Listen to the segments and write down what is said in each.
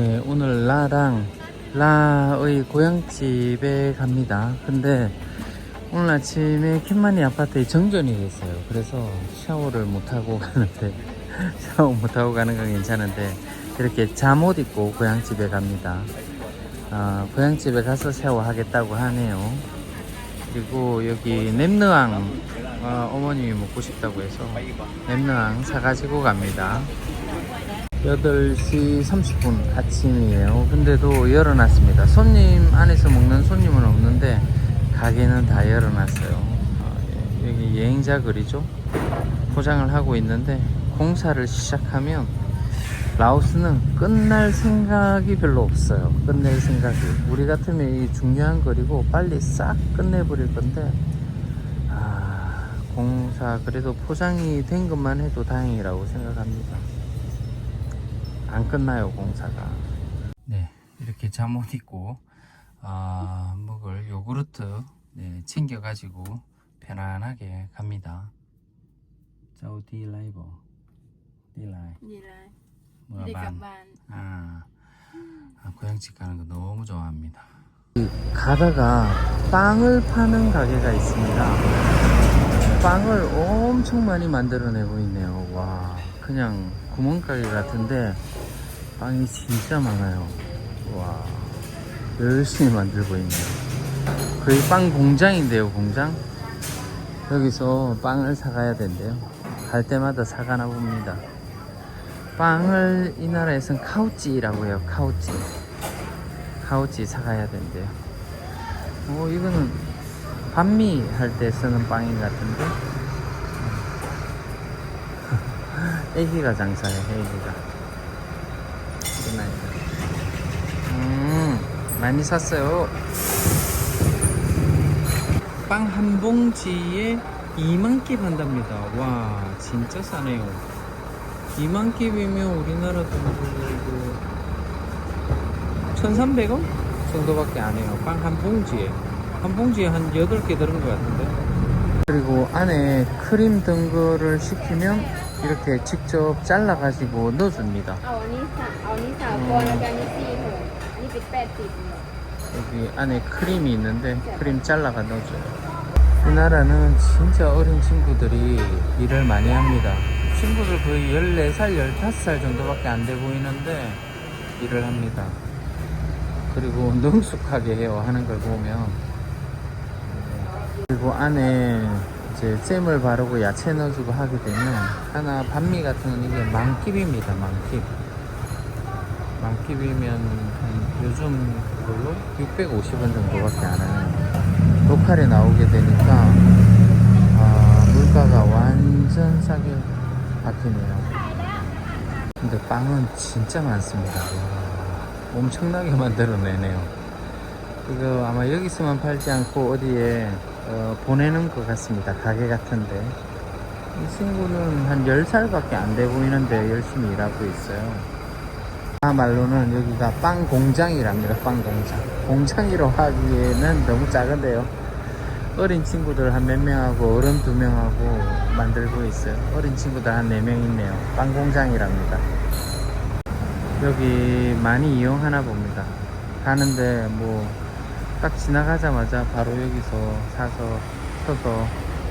네, 오늘 라랑 라의 고향집에 갑니다. 근데 오늘 아침에 킴만이 아파트에 정전이 됐어요. 그래서 샤워를 못하고 가는데 샤워 못하고 가는 건 괜찮은데 이렇게 잠옷 입고 고향집에 갑니다. 아, 고향집에 가서 샤워하겠다고 하네요. 그리고 여기 냄느앙 어, 어머님이 먹고 싶다고 해서 냄느앙 사가지고 갑니다. 8시 30분 아침이에요. 근데도 열어놨습니다. 손님 안에서 먹는 손님은 없는데 가게는 다 열어놨어요. 아, 예, 여기 여행자 거리죠. 포장을 하고 있는데 공사를 시작하면 라오스는 끝날 생각이 별로 없어요. 끝낼 생각이. 우리 같으면 이 중요한 거리고 빨리 싹 끝내버릴 건데 아, 공사 그래도 포장이 된 것만 해도 다행이라고 생각합니다. 안 끝나요 공사가. 네 이렇게 잠옷 입고 아, 먹을 요구르트 네, 챙겨 가지고 편안하게 갑니다. 자우 디라이버 디라이. Gì là 뭐야 đi cặp 반 bàn 아, 아, 고향집 가는 거 너무 좋아합니다. 가다가 빵을 파는 가게가 있습니다. 빵을 엄청 많이 만들어내고 있네요. 와 그냥 구멍가게 같은데 빵이 진짜 많아요. 와 열심히 만들고 있네요. 거의 빵 공장인데요 공장? 여기서 빵을 사가야 된대요. 갈 때마다 사가나 봅니다. 빵을 이 나라에선 카우찌라고 해요 카우찌. 카우찌 사가야 된대요. 오 이거는 반미 할 때 쓰는 빵인 같은데? 애기가 장사해 애기가 아이가 음 많이 샀어요 빵 한 봉지에 2만 끼 판답니다 와 진짜 싸네요 2만 끼이면 우리나라 돈으로 1,300원 정도밖에 안 해요. 빵 한 봉지에. 한 봉지에 한 8개 들은 것 같은데. 그리고 안에 크림 든 거를 시키면 이렇게 직접 잘라 가지고 넣어줍니다. เอาอันนี้สามเอาอันนี้สามคนแล้วกันอันนี้สี่ถุงอันนี้เป็นแปดสิบ 여기 안에 크림이 있는데 크림 잘라가 넣어줘요. 이 나라는 진짜 어린 친구들이 일을 많이 합니다. 친구들 거의 14살, 15살 정도밖에 안 돼 보이는데 일을 합니다. 그리고 능숙하게 해요. 하는 걸 보면. 그리고 안에 이제 잼을 바르고 야채 넣어주고 하게 되면 하나 반미 같은 건 이게 만킵입니다. 만킵. 만킵이면 한 요즘 그걸로 650원 정도밖에 안 해요. 로컬에 나오게 되니까 아, 물가가 완전 싸게 바뀌네요. 근데 빵은 진짜 많습니다. 와, 엄청나게 만들어내네요. 이거 아마 여기서만 팔지 않고 어디에 어, 보내는 것 같습니다. 가게 같은데. 이 친구는 한 10살밖에 안 돼 보이는데 열심히 일하고 있어요. 아 말로는 여기가 빵 공장이랍니다. 빵 공장. 공장이라고 하기에는 너무 작은데요. 어린 친구들 한 몇 명하고 어른 두 명하고 만들고 있어요. 어린 친구들 한 네 명 있네요. 빵 공장이랍니다. 여기 많이 이용하나 봅니다. 가는데 뭐 딱 지나가자마자 바로 여기서 사서 서서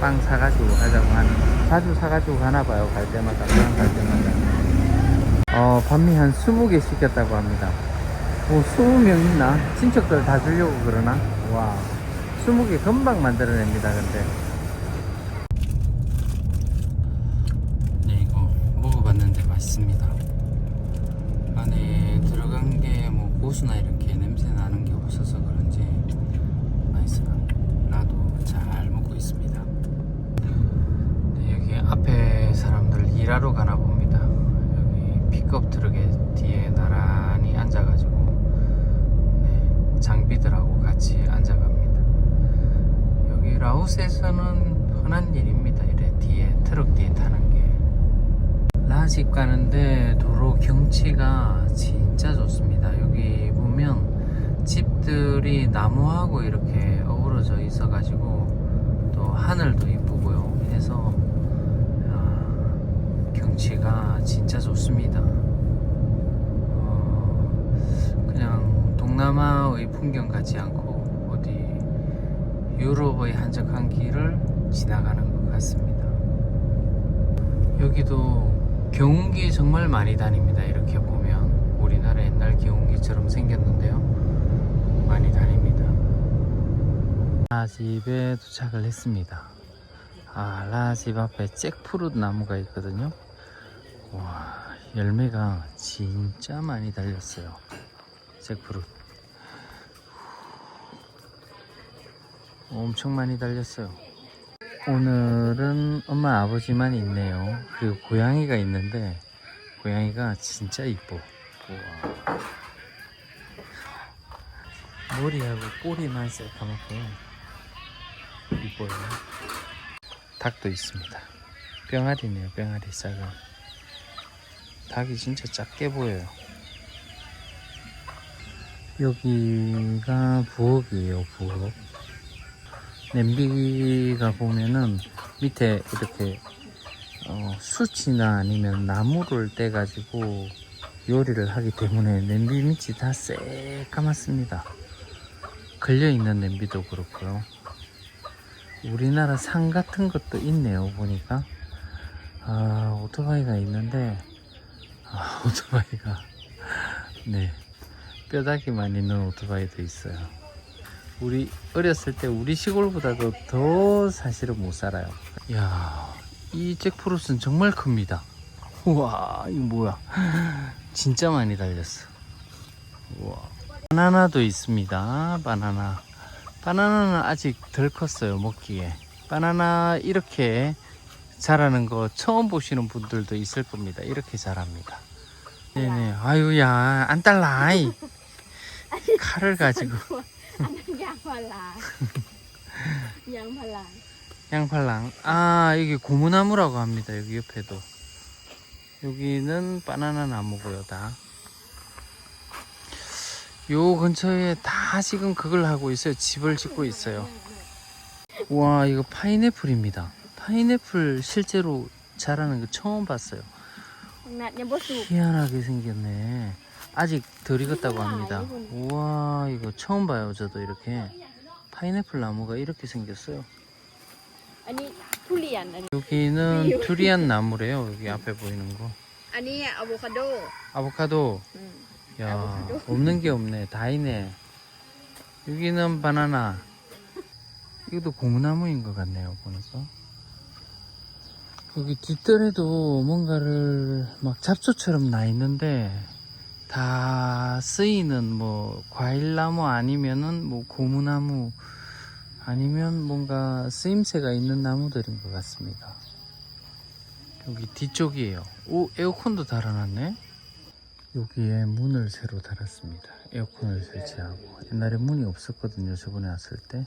빵 사가지고 가자고 하는 자주 사가지고 가나 봐요. 갈 때마다 그냥 갈 때마다. 어, 반미 한 20개 시켰다고 합니다. 뭐 20명 있나? 친척들 다 주려고 그러나? 와, 20개 금방 만들어냅니다, 근데. 네, 이거 먹어봤는데 맛있습니다. 안에 들어간 게 뭐 고수나 이렇게 냄새 나는 게 없어서 그런지 맛있어요. 나도 잘 먹고 있습니다. 네, 여기 앞에 사람들 일하러 가나 봅니다. 여기 픽업 트럭에 뒤에 나란히 앉아가지고 네, 장비들하고 같이 앉아갑니다. 여기 라오스에서는 흔한 일입니다. 이래 뒤에 트럭 뒤에 타는 게. 라집 가는데 도로 경치가 진짜 좋습니다. 여기 보면 집들이 나무하고 이렇게 어우러져 있어가지고 또 하늘도 이쁘고요. 해서 아, 경치가 진짜 좋습니다. 어, 동남아의 풍경 같지 않고 어디 유럽의 한적한 길을 지나가는 것 같습니다. 여기도 경운기 정말 많이 다닙니다. 이렇게 보면 우리나라 옛날 경운기처럼 생겼는데요. 많이 다닙니다. 라집에 도착을 했습니다. 아, 라집 앞에 잭프루트 나무가 있거든요. 와, 열매가 진짜 많이 달렸어요. 잭프루트. 엄청 많이 달렸어요. 오늘은 엄마 아버지만 있네요. 그리고 고양이가 있는데 고양이가 진짜 이뻐. 우와. 머리하고 꼬리만 새까맣고 이뻐요. 닭도 있습니다. 병아리네요. 병아리 작은. 닭이 진짜 작게 보여요. 여기가 부엌이에요. 부엌. 냄비가 보면은 밑에 이렇게 어, 숯이나 아니면 나무를 떼 가지고 요리를 하기 때문에 냄비 밑이 다 새까맣습니다. 걸려 있는 냄비도 그렇고요. 우리나라 산 같은 것도 있네요. 보니까 아 오토바이가 있는데 아 오토바이가 네 뼈다귀만 있는 오토바이도 있어요. 우리 어렸을 때 우리 시골보다도 더 사실은 못 살아요. 야, 이 잭프루트는 정말 큽니다. 우와, 이거 뭐야? 진짜 많이 달렸어. 우와. 바나나도 있습니다. 바나나. 바나나는 아직 덜 컸어요. 먹기에. 바나나 이렇게 자라는 거 처음 보시는 분들도 있을 겁니다. 이렇게 자랍니다. 네네. 아유야, 안 달라. 칼을 가지고. อันนั้นยางพารา ยางพารา 양팔랑. 아, 여기 고무나무라고 합니다. 여기 옆에도. 여기는 바나나 나무고요, 다. 요 근처에 다 지금 그걸 하고 있어요. 집을 짓고 있어요. 와, 이거 파인애플입니다. 파인애플 실제로 자라는 거 처음 봤어요. ขนาดยังบ่สุก 희한하게 생겼네. 아직 덜 익었다고 아, 합니다. 우와 이거 처음 봐요 저도 이렇게 파인애플 나무가 이렇게 생겼어요. 아니 투리안 아니. 여기는 투리안 나무래요. 여기 앞에 보이는 거. 아니 아보카도. 아보카도. 야 없는 게 없네. 다 있네. 여기는 바나나. 이것도 고무나무인 것 같네요 보니까. 여기 뒷뜰에도 뭔가를 막 잡초처럼 나 있는데 다 쓰이는 뭐 과일나무 아니면은 뭐 고무나무 아니면 뭔가 쓰임새가 있는 나무들인 것 같습니다. 여기 뒤쪽이에요. 오, 에어컨도 달아놨네? 여기에 문을 새로 달았습니다. 에어컨을 설치하고 옛날에 문이 없었거든요. 저번에 왔을 때.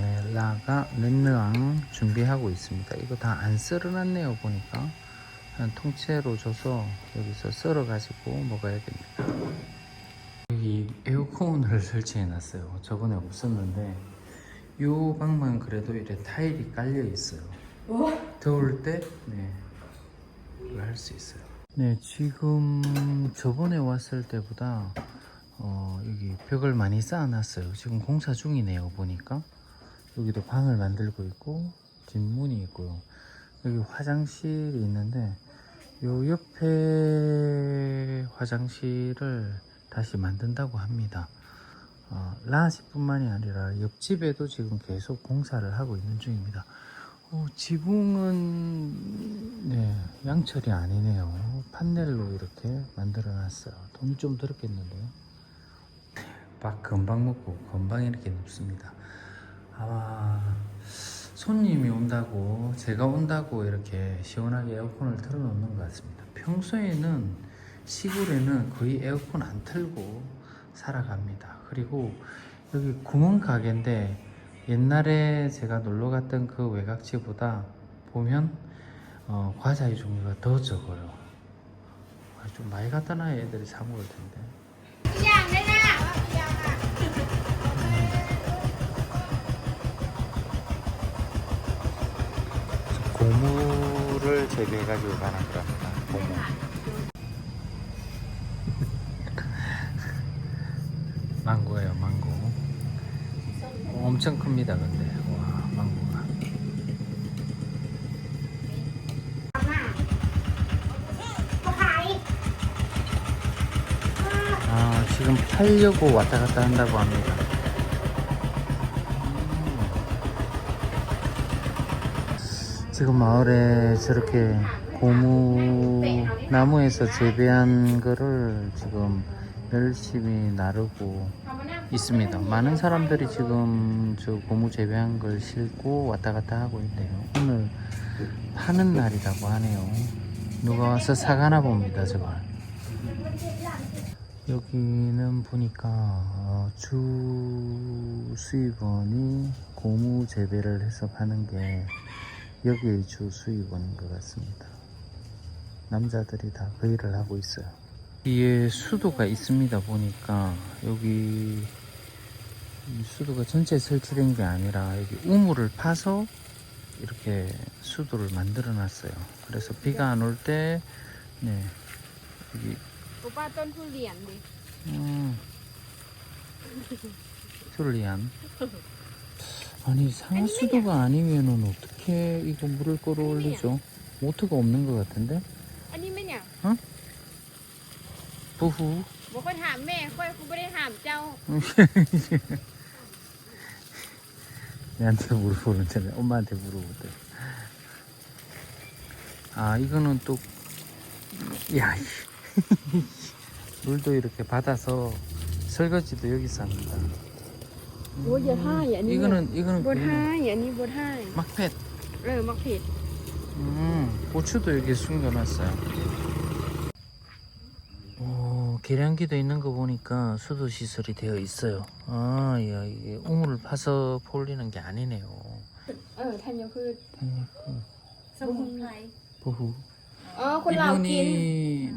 네, 라가 렌느앙 준비하고 있습니다. 이거 다안 썰어놨네요. 보니까 그냥 통째로 줘서 여기서 썰어 가지고 먹어야 됩니다. 여기 에어컨을 설치해 놨어요. 저번에 없었는데 요 방만 그래도 이렇게 타일이 깔려 있어요. 더울 때 네, 할 수 있어요. 네, 지금 저번에 왔을 때보다 어, 여기 벽을 많이 쌓아 놨어요. 지금 공사 중이네요. 보니까 여기도 방을 만들고 있고 뒷문이 있고요. 여기 화장실이 있는데 요 옆에 화장실을 다시 만든다고 합니다. 어, 라시뿐만이 아니라 옆집에도 지금 계속 공사를 하고 있는 중입니다. 어, 지붕은 네, 양철이 아니네요. 판넬로 이렇게 만들어 놨어요. 돈이 좀 들었겠는데요. 밥 금방 먹고 금방 이렇게 눕습니다. 아마 손님이 온다고 제가 온다고 이렇게 시원하게 에어컨을 틀어놓는 것 같습니다. 평소에는 시골에는 거의 에어컨 안 틀고 살아갑니다. 그리고 여기 구멍 가게인데 옛날에 제가 놀러 갔던 그 외곽지보다 보면 어, 과자의 종류가 더 적어요. 아, 좀 많이 갖다 놔야 애들이 사 먹을 텐데. 야, 내가! 고무를 재배해가지고 가는 거랍니다. 고무. 망고예요, 망고. 엄청 큽니다, 근데. 와, 망고가. 아, 지금 팔려고 왔다 갔다 한다고 합니다. 지금 마을에 저렇게 고무 나무에서 재배한 거를 지금 열심히 나르고 있습니다. 많은 사람들이 지금 저 고무 재배한 걸 싣고 왔다 갔다 하고 있네요. 오늘 파는 날이라고 하네요. 누가 와서 사가나 봅니다, 저걸. 여기는 보니까 어, 주 수입원이 고무 재배를 해서 파는 게 여기의 주 수입원인 것 같습니다. 남자들이 다 그 일을 하고 있어요. 이에 수도가 있습니다 보니까 여기 수도가 전체 설치된 게 아니라 여기 우물을 파서 이렇게 수도를 만들어 놨어요. 그래서 비가 안 올 때, 네, 여기. 오빠 떤 툴리안 돼. 음, 툴리안. 아니 상하수도가 아니면은 어떻게 이거 물을 끌어올리죠? 모터가 없는 것 같은데? 아니면요? 응? 부후. 뭐걸 함매, 거의 구분에 함자오. 내한테 물어보는 전에 엄마한테 물어보대. 아 이거는 또 야. 물도 이렇게 받아서 설거지도 여기서 합니다. โอ้ยอย่าท่ายอันนี้ 이거는 이거는 บด 그냥 ท่ายอันนี้บดท่าย 막펫. เออมักผิด 음, 고추도 여기 숨겨놨어요. 오, 계량기도 있는 거 보니까 수도 시설이 되어 있어요. 아, 야, 이게 우물을 파서 폴리는 게 아니네요. เออธัญพืช 음, สมุนไพร 보후. อ๋อ คนลาวกิน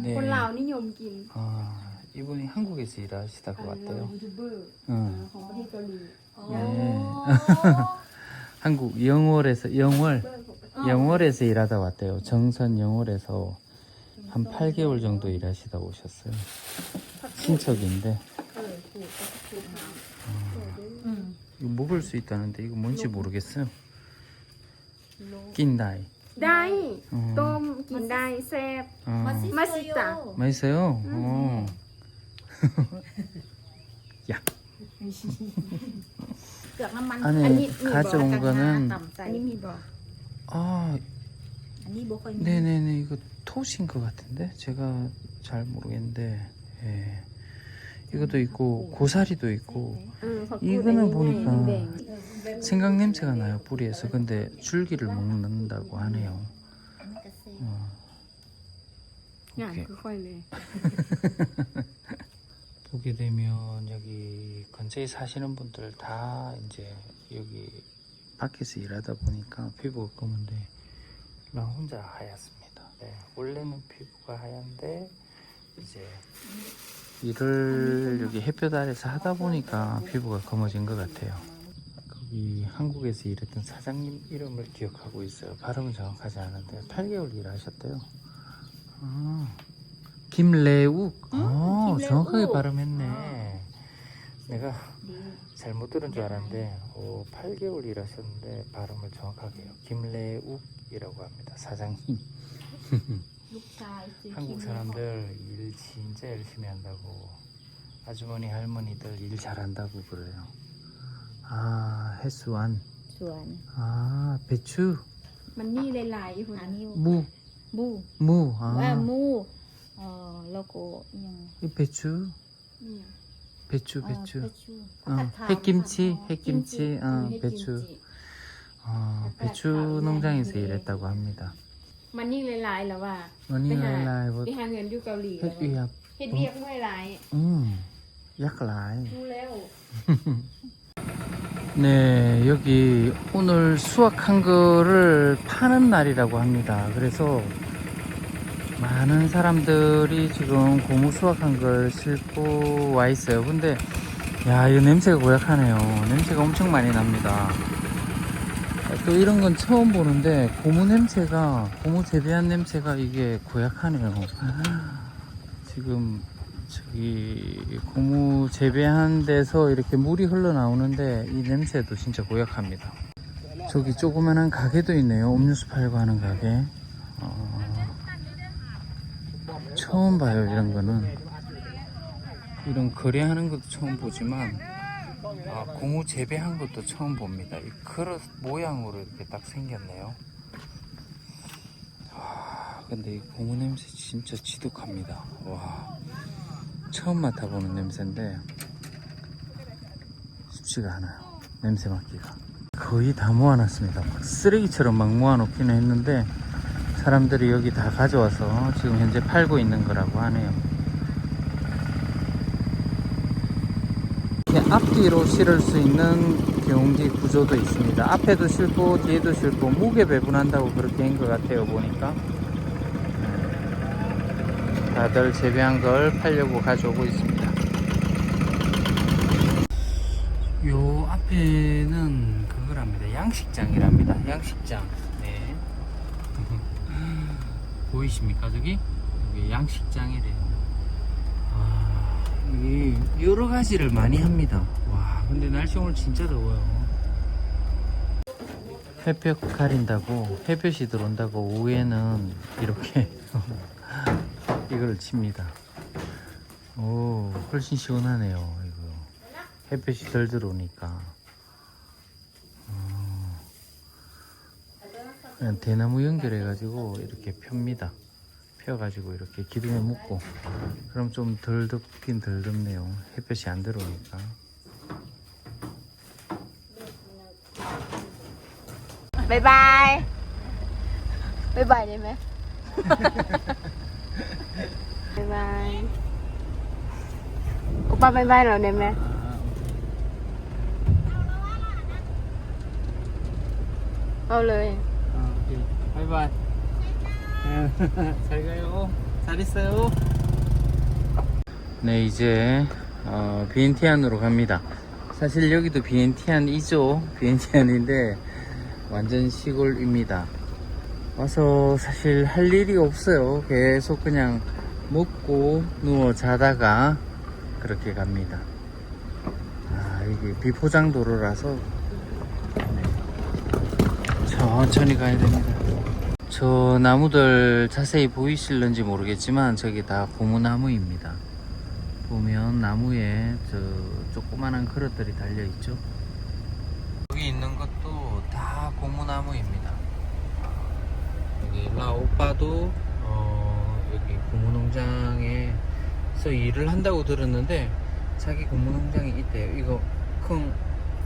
네. คนลาวนิยมกิน 아, 이분이 한국에서 일하시다 것 아, 같아요. 응. 아, 네. 아. 한국 영월에서 영월 영월에서 일하다 왔대요. 정선 영월에서 한 8개월 정도 일하시다 오셨어요. 친척인데. 이거 먹을 수 있다는데 이거 뭔지 모르겠어요. 낀다이. 다이 어. 긴다이 셉 어. 맛있어요. 맛있어요? 어. 음. 야, เปลือกน้ำมัน 안에 아니, 가져온กระทะ 거는 ต่ำใส่ อันนี้มีบอก 아, อันนี้บอกค่อยมี 네네네 이거 톳인 것 같은데 제가 잘 모르겠는데 예. 이것도 있고 고사리도 있고 เออผักกูด 이거는 อันนี้ 보니까 แดง 생강 냄새가 나요 뿌리에서 근데 줄기를 먹는다고 하네요 อันนี้กระเซ็น 어. ๆงานคือค่อยเลย 보게 되면 여기 근처에 사시는 분들 다 이제 여기 밖에서 일하다 보니까 피부가 검은데 나 혼자 하얗습니다. 네, 원래는 피부가 하얀데 이제 일을 여기 햇볕 아래서 하다 보니까 피부가 검어진 것 같아요. 거기 한국에서 일했던 사장님 이름을 기억하고 있어요. 발음은 정확하지 않은데 8개월 일하셨대요. 아, 김래욱. 음, 어, 김래욱. 정확하게 발음했네. 아. 내가 네. 잘못 들은 줄 네. 알았는데 오, 8개월 일하셨는데 발음을 정확하게 해요. 김래욱이라고 합니다. 사장님. 한국 사람들 일 진짜 열심히 한다고 아주머니 할머니들 일 잘한다고 그래요. 아 해수완. 아 배추. 만니 레라이 후. 아니요. 무. 무. 무. 아. 와, 무. อ่อโลโก้ยัง 이 배추 เนี่ย 배추 เอ่อ 배추. เพชร 어, 햇김치 햇김치 어, 배추. 아 배추 농장에서 일했다고 합니다. มันนี่หลายๆแล้วว่า 머니 라이 ไปหาเงินอยู่เกาหลีแล้ว 햇비야 เฮ็ดเรียกไม่หลาย 음 약라이 รู้แล้ว 네, 여기 오늘 수확한 거를 파는 날이라고 합니다. 그래서 많은 사람들이 지금 고무 수확한 걸 싣고 와 있어요. 근데 야, 이 냄새가 고약하네요. 냄새가 엄청 많이 납니다. 또 이런 건 처음 보는데 고무 냄새가 고무 재배한 냄새가 이게 고약하네요. 지금 저기 고무 재배한 데서 이렇게 물이 흘러나오는데 이 냄새도 진짜 고약합니다. 저기 조그만한 가게도 있네요. 음료수 팔고 하는 가게. 어, 처음 봐요 이런 거는. 이런 거래하는 것도 처음 보지만 아, 고무 재배한 것도 처음 봅니다. 이 그릇 모양으로 이렇게 딱 생겼네요. 와, 근데 이 고무 냄새 진짜 지독합니다. 와, 처음 맡아보는 냄새인데 쉽지가 않아요. 냄새 맡기가. 거의 다 모아놨습니다. 막 쓰레기처럼 막 모아놓기는 했는데 사람들이 여기 다 가져와서 지금 현재 팔고 있는 거라고 하네요. 이렇게 앞뒤로 실을 수 있는 경운기 구조도 있습니다. 앞에도 실고 뒤에도 실고 무게 배분한다고 그렇게 한 것 같아요 보니까 네. 다들 재배한 걸 팔려고 가져오고 있습니다. 요 앞에는 그거랍니다. 양식장이랍니다. 양식장. 네. 보이십니까 저기? 여기 양식장이래요. 아, 이 여러 가지를 많이 합니다. 와, 근데 날씨 오늘 진짜 더워요. 햇볕 가린다고 햇볕이 들어온다고 오후에는 이렇게 이걸 칩니다. 오, 훨씬 시원하네요. 이거 햇볕이 덜 들어오니까. 어, 그냥 대나무 연결해가지고 이렇게 펴니다. 펴가지고 이렇게 기둥에 묶고. 그럼 좀 덜 덥긴 덜 덥네요. 햇볕이 안 들어오니까. 바이바이. 바이바이님의. 바이바이. 오빠 바이바이 러네메 어, 네. 바이바이 잘 가요. 잘 있어요. 네 이제 어, 비엔티안으로 갑니다. 사실 여기도 비엔티안이죠? 비엔티안인데 완전 시골입니다. 와서 사실 할 일이 없어요. 계속 그냥 먹고 누워 자다가 그렇게 갑니다. 아 이게 비포장 도로라서 천천히 가야 됩니다. 저 나무들 자세히 보이실런지 모르겠지만 저기 다 고무나무입니다. 보면 나무에 저 조그만한 그릇들이 달려 있죠. 여기 있는 것도 다 고무나무입니다. 여기 라 오빠도 어, 여기 고무농장에서 일을 한다고 들었는데 자기 고무농장이 있대요. 이거 큰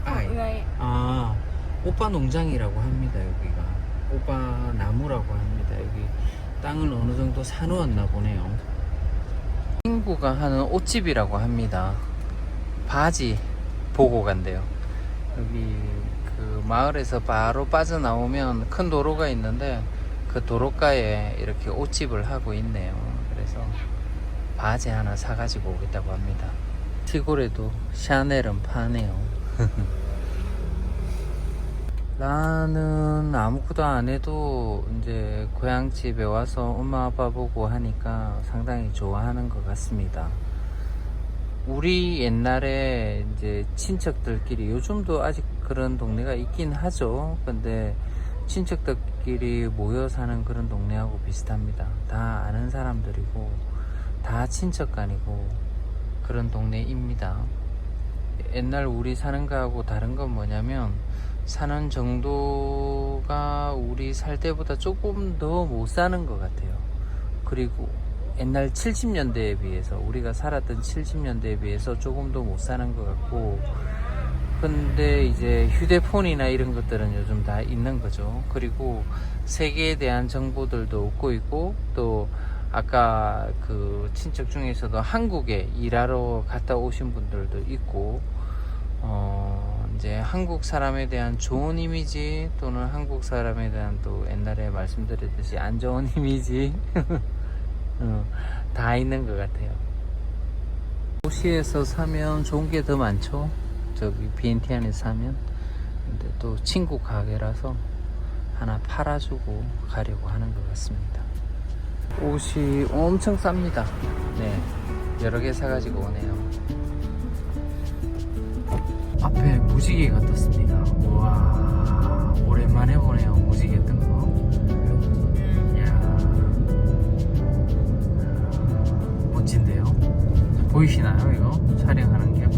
아이. Đây. 아, 오빠 농장이라고 합니다, 여기가. 오빠 나무라고 합니다. 여기 땅을 어느 정도 사놓았나 보네요. 친구가 하는 옷집이라고 합니다. 바지 보고 간대요. 여기 그 마을에서 바로 빠져나오면 큰 도로가 있는데 그 도로가에 이렇게 옷집을 하고 있네요. 그래서 바지 하나 사가지고 오겠다고 합니다. 시골에도 샤넬은 파네요. 나는 아무것도 안 해도 이제 고향집에 와서 엄마 아빠 보고 하니까 상당히 좋아하는 것 같습니다. 우리 옛날에 이제 친척들끼리 요즘도 아직 그런 동네가 있긴 하죠. 근데 친척들끼리 모여 사는 그런 동네하고 비슷합니다. 다 아는 사람들이고 다 친척간이고 그런 동네입니다. 옛날 우리 사는 거하고 다른 건 뭐냐면 사는 정도가 우리 살 때보다 조금 더 못 사는 것 같아요. 그리고 옛날 70년대에 비해서 우리가 살았던 70년대에 비해서 조금 더 못 사는 것 같고 근데 이제 휴대폰이나 이런 것들은 요즘 다 있는 거죠. 그리고 세계에 대한 정보들도 얻고 있고 또 아까 그 친척 중에서도 한국에 일하러 갔다 오신 분들도 있고 어 이제 한국 사람에 대한 좋은 이미지 또는 한국 사람에 대한 또 옛날에 말씀드렸듯이 안 좋은 이미지 어, 다 있는 것 같아요. 도시에서 사면 좋은 게 더 많죠. 저기 비엔티안에서 사면 근데 또 친구 가게라서 하나 팔아주고 가려고 하는 것 같습니다. 옷이 엄청 쌉니다. 네. 여러 개 사가지고 오네요. 앞에 무지개가 떴습니다. 와 오랜만에 보네요. 무지개 뜬 거. 이야 멋진데요? 보이시나요 이거 촬영하는 게